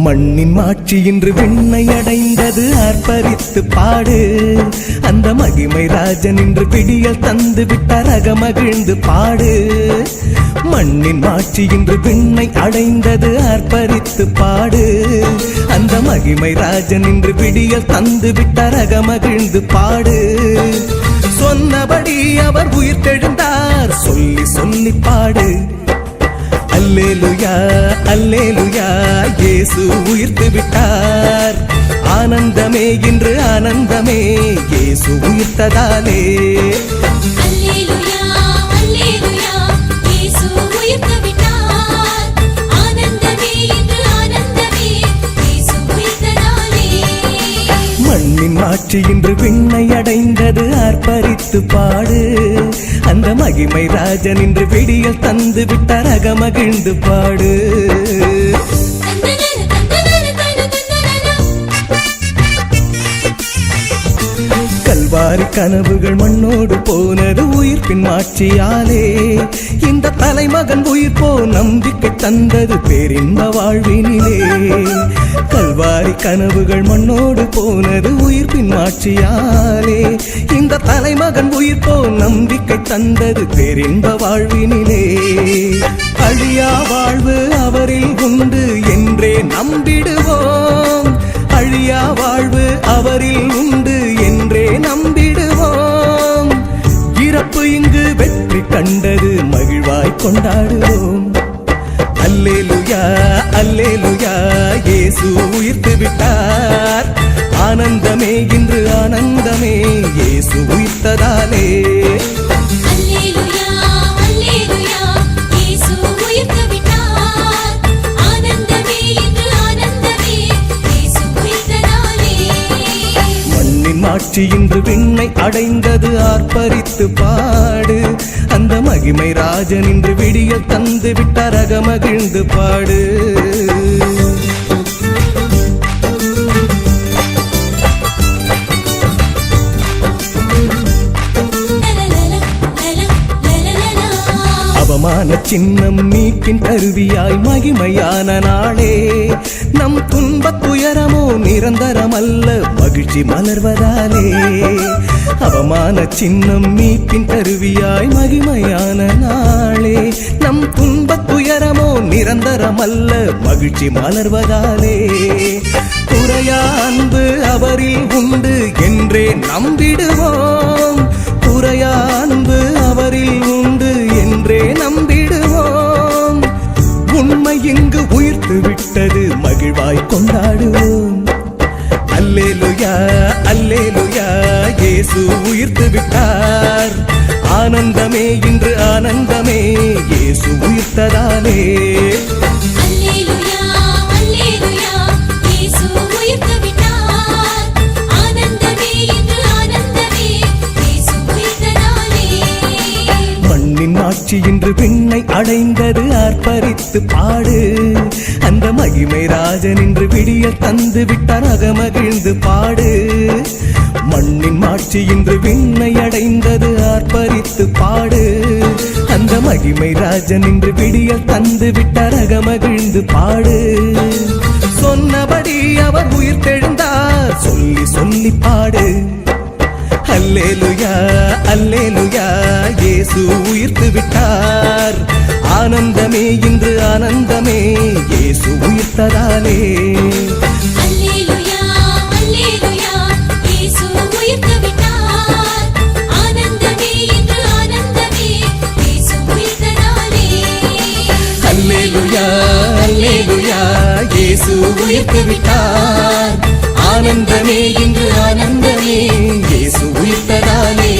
மண்ணின் மாட்சி இன்று விண்ணை அடைந்தது ஆர்ப்பரித்து பாடு. அந்த மகிமை ராஜன் இன்று பிடியல் தந்து விட்ட ரகமகிழ்ந்து பாடு. மண்ணின் மாட்சி இன்று விண்ணை அடைந்தது ஆர்ப்பரித்து பாடு. அந்த மகிமை ராஜன் இன்று பிடியல் தந்து விட்ட ரகமகிழ்ந்து பாடு. சொன்னபடி அவர் உயிர் தெழுந்தார். சொல்லி சொல்லி பாடு. அல்லேலுயா அல்லேலுயா. இயேசு உயிர்த்து விட்டார். ஆனந்தமே இன்று ஆனந்தமே இயேசு உயிர்த்ததாலே. மாற்றி இன்று விண்ணை அடைந்தது ஆர்ப்பரித்து பாடு. அந்த மகிமை ராஜன் இன்று விடியல் தந்து விட்டார் அகமகிழ்ந்து பாடு. கல்வாரி கனவுகள் மண்ணோடு போனது உயிர்ப்பின் மாட்சியாலே. இந்த தலைமகன் உயிர் போ நம்பிக்கை தந்தது பேரின்ப வாழ்வினிலே. கல்வாரி கனவுகள் மண்ணோடு போனது உயிர்ப்பின் மாட்சியாலே. இந்த தலைமகன் உயிர் போ நம்பிக்கை தந்தது பேரின்ப வாழ்வினிலே. அழியா வாழ்வு அவரில் உண்டு என்றே நம்பிடுவோம். அழியா வாழ்வு அவரில் உண்டு கண்டது மகிழ்வாய் கொண்டாடுவோம். அல்லேலுயா அல்லேலுயா இயேசு உயிர்த்து விட்டார். ஆனந்தமே இன்று ஆனந்தமே இயேசு உயிர்த்ததாலே. காட்சி இன்று விண்ணை அடைந்தது ஆர்ப்பரித்து பாடு. அந்த மகிமை ராஜன் இன்று விடிய தந்து விட்டார் அகமகிழ்ந்து பாடு. அவமான சின்னம் நீக்கின் கருவியாய் மகிமையான நாளே. நம் துன்ப துயரமோ நிரந்தரமல்ல மகிழ்ச்சி மலர்வதாலே. அவமான சின்னம் மீட்பின் கருவியாய் மகிமையான நாளே. நம் துன்ப துயரமோ நிரந்தரமல்ல மகிழ்ச்சி மலர்வதாலே. குறையா அன்பு அவரில் உண்டு என்றே நம்பிடுவோம். குறையா அன்பு கொண்டாடுவோம். அல்லேலுயா அல்லேலுயா இயேசு உயிர்த்து விட்டார். ஆனந்தமே இன்று ஆனந்தமே இயேசு உயிர்த்ததாலே. மண்ணின் மாட்சி இன்று விண்ணை அடைந்தது ஆர்ப்பரித்து பாடு. மகிமை ராஜன் என்று விடிய தந்து விட்டார் அகமகிழ்ந்து பாடு. மண்ணின் மாட்சி இன்று விண்ணை அடைந்தது ஆர்ப்பரித்து பாடு. அந்த மகிமை ராஜன் இன்று விடிய தந்து விட்டார் அகமகிழ்ந்து பாடு. சொன்னபடி அவர் உயிர் தெழுந்தார் சொல்லி சொல்லி பாடு. அல்லேலுயா அல்லேலுயா இயேசு உயிர்த்து விட்டார். ஆனந்தமே இன்று ஆனந்தமே இயேசு உயிர்த்து விட்டார் ஆனந்தமே இன்று ஆனந்தமே. இயேசு உயிர்த்ததாலே.